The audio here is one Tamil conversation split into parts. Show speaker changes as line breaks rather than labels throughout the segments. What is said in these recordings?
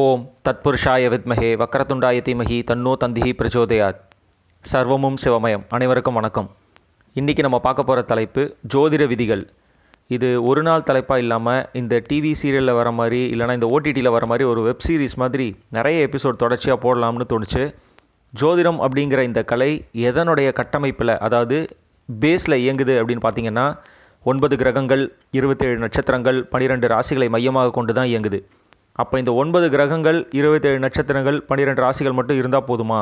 ஓம் தத்புருஷாய வித்மஹே வக்கரத்துண்டாய தீமகி தன்னோ தந்திஹி பிரச்சோதயாத். சர்வமும் சிவமயம். அனைவருக்கும் வணக்கம். இன்றைக்கி நம்ம பார்க்க போகிற தலைப்பு ஜோதிட விதிகள். இது ஒரு நாள் தலைப்பாக இல்லாமல் இந்த டிவி சீரியலில் வர மாதிரி இல்லைனா இந்த ஓடிடியில் வர மாதிரி ஒரு வெப் சீரிஸ் மாதிரி நிறைய எபிசோட் தொடர்ச்சியாக போடலாம்னு தோணுச்சு. ஜோதிடம் அப்படிங்கிற இந்த கலை எதனுடைய கட்டமைப்பில் அதாவது பேஸில் இயங்குது அப்படின்னு பார்த்தீங்கன்னா ஒன்பது கிரகங்கள் இருபத்தேழு நட்சத்திரங்கள் பன்னிரெண்டு ராசிகளை மையமாக கொண்டு தான் இயங்குது. அப்போ இந்த ஒன்பது கிரகங்கள் இருபத்தேழு நட்சத்திரங்கள் பன்னிரெண்டு ராசிகள் மட்டும் இருந்தால் போதுமா?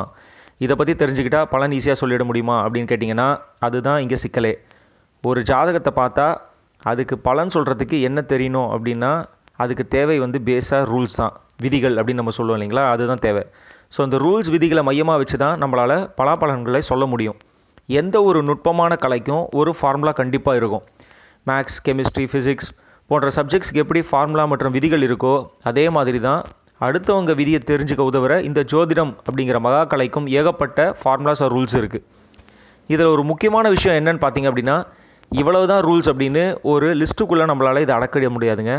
இதை பற்றி தெரிஞ்சுக்கிட்டா பலன் ஈஸியாக சொல்லிட முடியுமா? அப்படின்னு கேட்டிங்கன்னா அதுதான் இங்கே சிக்கலே. ஒரு ஜாதகத்தை பார்த்தா அதுக்கு பலன் சொல்கிறதுக்கு என்ன தெரியணும் அப்படின்னா அதுக்கு தேவை வந்து பேஸாக ரூல்ஸ் தான். விதிகள் அப்படின்னு நம்ம சொல்லுவோம் இல்லைங்களா? அதுதான் தேவை. ஸோ அந்த ரூல்ஸ் விதிகளை மையமாக வச்சு தான் நம்மளால் பலாபலன்களை சொல்ல முடியும். எந்த ஒரு நுட்பமான கலைக்கும் ஒரு ஃபார்முலா கண்டிப்பாக இருக்கும். மேக்ஸ் கெமிஸ்ட்ரி ஃபிசிக்ஸ் போன்ற சப்ஜெக்ட்ஸ்க்கு எப்படி ஃபார்முலா மற்றும் விதிகள் இருக்கோ அதே மாதிரி தான் அடுத்தவங்க விதியை தெரிஞ்சுக்க உதவுற இந்த ஜோதிடம் அப்படிங்கிற மகா கலைக்கும் ஏகப்பட்ட ஃபார்முலாஸ் ஆர் ரூல்ஸ் இருக்குது இதில் ஒரு முக்கியமான விஷயம் என்னன்னு பார்த்தீங்க அப்படின்னா இவ்வளவு தான் ரூல்ஸ் அப்படின்னு ஒரு லிஸ்ட்டுக்குள்ளே நம்மளால் இதை அடக்கிட முடியாதுங்க.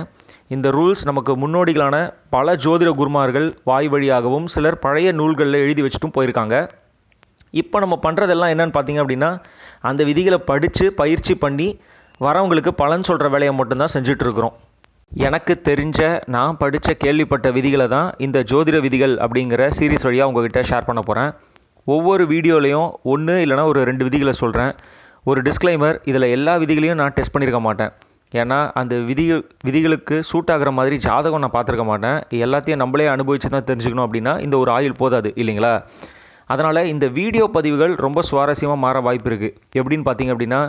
இந்த ரூல்ஸ் நமக்கு முன்னோடிகளான பல ஜோதிட குருமார்கள் வாய் வழியாகவும் சிலர் பழைய நூல்களில் எழுதி வச்சுட்டும் போயிருக்காங்க. இப்போ நம்ம பண்ணுறதெல்லாம் என்னன்னு பார்த்தீங்க அப்படின்னா அந்த விதிகளை படித்து பயிற்சி பண்ணி வரவங்களுக்கு பலன் சொல்கிற வேலையை மட்டும்தான் செஞ்சிட்ருக்குறோம். எனக்கு தெரிஞ்ச நான் படித்த கேள்விப்பட்ட விதிகளை தான் இந்த ஜோதிட விதிகள் அப்படிங்கிற சீரீஸ் வழியாக உங்ககிட்ட ஷேர் பண்ண போகிறேன் ஒவ்வொரு வீடியோலையும் ஒன்று இல்லைனா ஒரு ரெண்டு விதிகளை சொல்கிறேன் ஒரு டிஸ்க்ளைமர் இதில் எல்லா விதிகளையும் நான் டெஸ்ட் பண்ணியிருக்க மாட்டேன். ஏன்னா அந்த விதி விதிகளுக்கு சூட் ஆகிற மாதிரி ஜாதகம் நான் பார்த்துருக்க மாட்டேன். எல்லாத்தையும் நம்மளே அனுபவித்து தான் தெரிஞ்சுக்கணும் அப்படின்னா இந்த ஒரு ஆயுள் போதாது இல்லைங்களா? அதனால் இந்த வீடியோ பதிவுகள் ரொம்ப சுவாரஸ்யமாக மாற வாய்ப்பு இருக்குது எப்படின்னு பார்த்தீங்க அப்படின்னா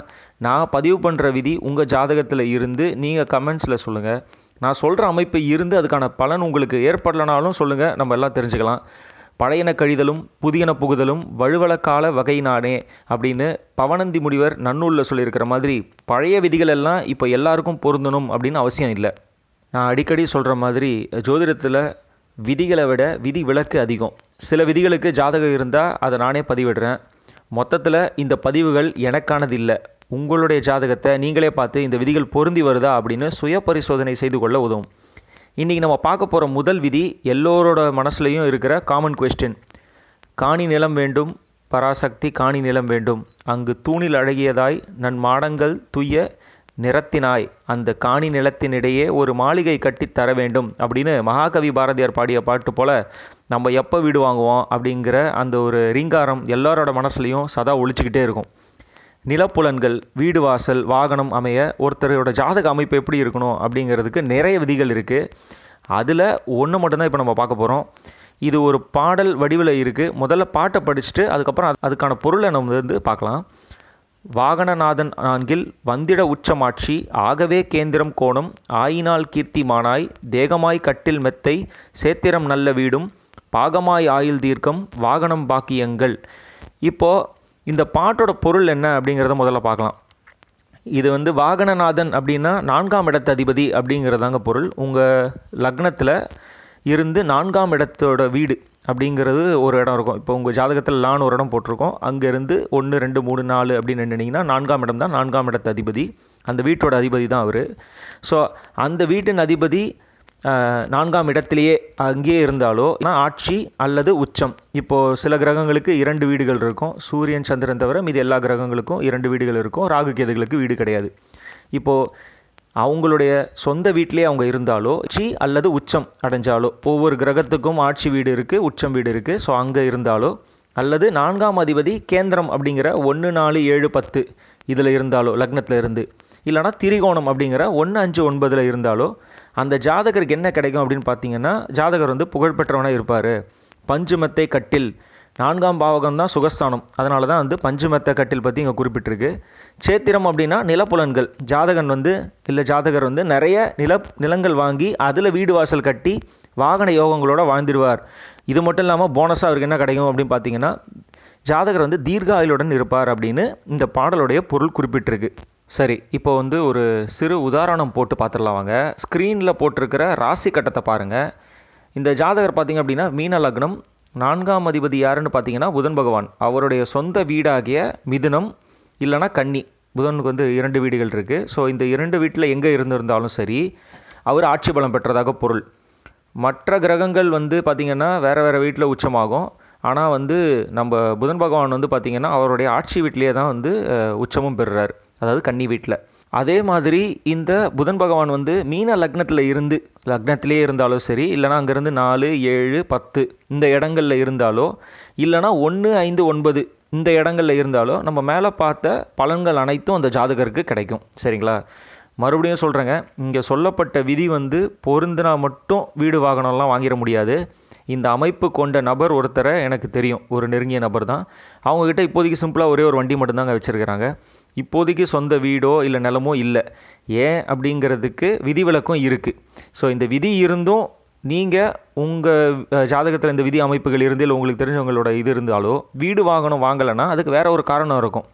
நான் பதிவு பண்ணுற விதி உங்கள் ஜாதகத்தில் இருந்து நீங்கள் கமெண்ட்ஸில் சொல்லுங்கள் நான் சொல்கிற அமைப்பு இருந்து அதுக்கான பலன் உங்களுக்கு ஏற்படலைனாலும் சொல்லுங்கள் நம்ம எல்லாம் தெரிஞ்சுக்கலாம். பழையன கழிதலும் புதியன புகுதலும் வழுவல கால வகையினானே அப்படின்னு பவனந்தி முனிவர் நன்னூலில் சொல்லியிருக்கிற மாதிரி பழைய விதிகள் எல்லாம் இப்போ எல்லாருக்கும் பொருந்தணும் அப்படின்னு அவசியம் இல்லை. நான் அடிக்கடி சொல்கிற மாதிரி ஜோதிடத்தில் விதிகளை விட விதி விலக்கு அதிகம். சில விதிகளுக்கு ஜாதகம் இருந்தால் அதை நானே பதிவிடுறேன். மொத்தத்தில் இந்த பதிவுகள் எனக்கானது இல்லை உங்களுடைய ஜாதகத்தை நீங்களே பார்த்து இந்த விதிகள் பொருந்தி வருதா அப்படின்னு சுய பரிசோதனை செய்து கொள்ள உதவும். இன்றைக்கி நம்ம பார்க்க போகிற முதல் விதி எல்லோரோட மனசுலையும் இருக்கிற காமன் கொஸ்டின் காணி நிலம் வேண்டும் பராசக்தி காணி நிலம் வேண்டும். அங்கு தூணில் அழகியதாய் நன் மாடங்கள் துய்ய நிறத்தினாய். அந்த காணி நிலத்தினிடையே ஒரு மாளிகை கட்டி தர வேண்டும் அப்படின்னு மகாகவி பாரதியார் பாடிய பாட்டு போல் நம்ம எப்போ வீடு வாங்குவோம் அப்படிங்கிற அந்த ஒரு ரீங்காரம் எல்லாரோட மனசுலையும் சதா ஒழிச்சிக்கிட்டே இருக்கும். நிலப்புலன்கள் வீடு வாசல் வாகனம் அமைய ஒருத்தரோட ஜாதக அமைப்பு எப்படி இருக்கணும் அப்படிங்கிறதுக்கு நிறைய விதிகள் இருக்குது அதில் ஒன்று மட்டும்தான் இப்போ நம்ம பார்க்க போகிறோம் இது ஒரு பாடல் வடிவில் இருக்குது முதல்ல பாட்டை படிச்சுட்டு அதுக்கப்புறம் அதுக்கான பொருளை நம்ம வந்து பார்க்கலாம். வாகனநாதன் நான்கில் வந்திட உச்சமாட்சி ஆகவே கேந்திரம் கோணம் ஆயினால் கீர்த்திமானாய் தேகமாய் கட்டில் மெத்தை சேத்திரம் நல்ல வீடும் பாகமாய் ஆயுள் தீர்க்கம் வாகனம் பாக்கியங்கள். இப்போது இந்த பாட்டோட பொருள் என்ன அப்படிங்கிறத முதல்ல பார்க்கலாம். இது வந்து வாகனநாதன் அப்படின்னா நான்காம் இடத்து அதிபதி அப்படிங்கிறதாங்க பொருள். உங்கள் லக்னத்தில் இருந்து நான்காம் இடத்தோட வீடு. அப்படிங்கிறது ஒரு இடம் இருக்கும். இப்போ உங்கள் ஜாதகத்தில் லான் ஒரு இடம் போட்டிருக்கோம். அங்கேருந்து ஒன்று ரெண்டு மூணு நாலு அப்படின்னு நினைங்கன்னா நான்காம் இடம் தான். நான்காம் இடத்து அதிபதி. அந்த வீட்டோட அதிபதி தான் அவர். ஸோ அந்த வீட்டின் அதிபதி நான்காம் இடத்திலேயே அங்கேயே இருந்தாலோ ஆனால் ஆட்சி அல்லது உச்சம். இப்போது சில கிரகங்களுக்கு இரண்டு வீடுகள் இருக்கும். சூரியன் சந்திரன் தவிர மீதி எல்லா கிரகங்களுக்கும் இரண்டு வீடுகள் இருக்கும். ராகு கேதுகளுக்கு வீடு கிடையாது. இப்போது அவங்களுடைய சொந்த வீட்டிலே அவங்க இருந்தாலோ ஆட்சி அல்லது உச்சம் அடைஞ்சாலோ ஒவ்வொரு கிரகத்துக்கும் ஆட்சி வீடு இருக்குது உச்சம் வீடு இருக்குது ஸோ அங்கே இருந்தாலோ அல்லது நான்காம் அதிபதி கேந்திரம் அப்படிங்கிற ஒன்று நாலு ஏழு பத்து இதில் இருந்தாலோ லக்னத்தில் இருந்து இல்லைனா திரிகோணம் அப்படிங்கிற ஒன்று அஞ்சு ஒன்பதில் இருந்தாலோ அந்த ஜாதகருக்கு என்ன கிடைக்கும் அப்படின்னு பார்த்தீங்கன்னா ஜாதகர் வந்து புகழ்பெற்றவனாக இருப்பார். பஞ்சுமெத்தை கட்டில் நான்காம் பாவகம் தான் சுகஸ்தானம். அதனால தான் வந்து பஞ்சமெத்த கட்டில் பற்றி இங்கே குறிப்பிட்டிருக்கு. சேத்திரம் அப்படின்னா நிலப்புலன்கள். ஜாதகன் வந்து இல்லை ஜாதகர் வந்து நிறைய நில நிலங்கள் வாங்கி அதில் வீடு வாசல் கட்டி வாகன யோகங்களோட வாழ்ந்துருவார். இது மட்டும் இல்லாமல் போனஸாக அவருக்கு என்ன கிடைக்கும் அப்படின்னு பார்த்தீங்கன்னா ஜாதகர் வந்து தீர்காயுளுடன் இருப்பார் அப்படின்னு இந்த பாடலுடைய பொருள் குறிப்பிட்டிருக்கு. சரி இப்போ வந்து ஒரு சிறு உதாரணம் போட்டு பார்த்துடலாம் வாங்க. ஸ்க்ரீனில் போட்டிருக்கிற ராசி கட்டத்தை பாருங்கள் இந்த ஜாதகர் பார்த்தீங்க அப்படின்னா மீன லக்னம் நான்காம் அதிபதி யாருன்னு பார்த்தீங்கன்னா புதன் பகவான். அவருடைய சொந்த வீடாகிய மிதுனம் இல்லைன்னா கன்னி. புதனுக்கு வந்து இரண்டு வீடுகள் இருக்குது ஸோ இந்த இரண்டு வீட்டில் எங்கே இருந்திருந்தாலும் சரி அவர் ஆட்சி பலம் பெற்றதாக பொருள். மற்ற கிரகங்கள் வந்து பார்த்திங்கன்னா வேறு வேறு வீட்டில் உச்சமாகும். ஆனால் வந்து நம்ம புதன் பகவான் வந்து பார்த்திங்கன்னா அவருடைய ஆட்சி வீட்டிலேயே தான் வந்து உச்சமும் பெறுறார். அதாவது கன்னி வீட்டில் அதே மாதிரி இந்த புதன் பகவான் வந்து மீன லக்னத்தில் இருந்து லக்னத்திலே இருந்தாலும் சரி இல்லைனா அங்கேருந்து நாலு ஏழு பத்து இந்த இடங்களில் இருந்தாலோ இல்லைனா ஒன்று ஐந்து ஒன்பது இந்த இடங்களில் இருந்தாலோ நம்ம மேலே பார்த்த பலன்கள் அனைத்தும் அந்த ஜாதகருக்கு கிடைக்கும். சரிங்களா? மறுபடியும் சொல்கிறேங்க இங்கே சொல்லப்பட்ட விதி வந்து பொருந்தினா மட்டும் வீடு வாகனம்லாம் வாங்கிட முடியாது. இந்த அமைப்பு கொண்ட நபர் ஒருத்தரை எனக்கு தெரியும். ஒரு நெருங்கிய நபர் தான். அவங்கக்கிட்ட இப்போதைக்கு சிம்பிளாக ஒரே ஒரு வண்டி மட்டும்தாங்க வச்சுருக்கிறாங்க. இப்போதைக்கு சொந்த வீடோ இல்லை நிலமோ இல்லை. ஏன் அப்படிங்கிறதுக்கு விதிவிலக்கும் இருக்குது ஸோ இந்த விதி இருந்தும் நீங்கள் உங்கள் ஜாதகத்தில் இந்த விதி அமைப்புகள் இருந்து இல்லை உங்களுக்கு தெரிஞ்சவங்களோட இது இருந்தாலோ வீடு வாங்கணும் வாங்கலைன்னா அதுக்கு வேற ஒரு காரணம் இருக்கும்.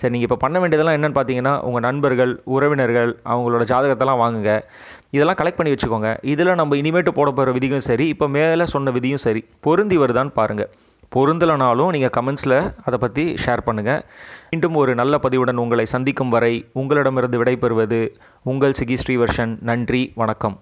சரி நீங்கள் இப்போ பண்ண வேண்டியதெல்லாம் என்னென்னு பார்த்தீங்கன்னா உங்கள் நண்பர்கள் உறவினர்கள் அவங்களோட ஜாதகத்தெல்லாம் வாங்குங்க. இதெல்லாம் கலெக்ட் பண்ணி வச்சுக்கோங்க. இதில் நம்ம இனிமேட்டு போட போகிற விதியும் சரி இப்போ மேலே சொன்ன விதியும் சரி. பொருந்தி வருதான்னு பாருங்கள் பொருந்தலைனாலும் நீங்கள் கமெண்ட்ஸில் அதை பற்றி ஷேர் பண்ணுங்கள் மீண்டும் ஒரு நல்ல பதிவுடன் உங்களை சந்திக்கும் வரை உங்களிடமிருந்து விடைபெறுவது உங்கள் சிகி ஸ்ரீவர்ஷன். நன்றி வணக்கம்.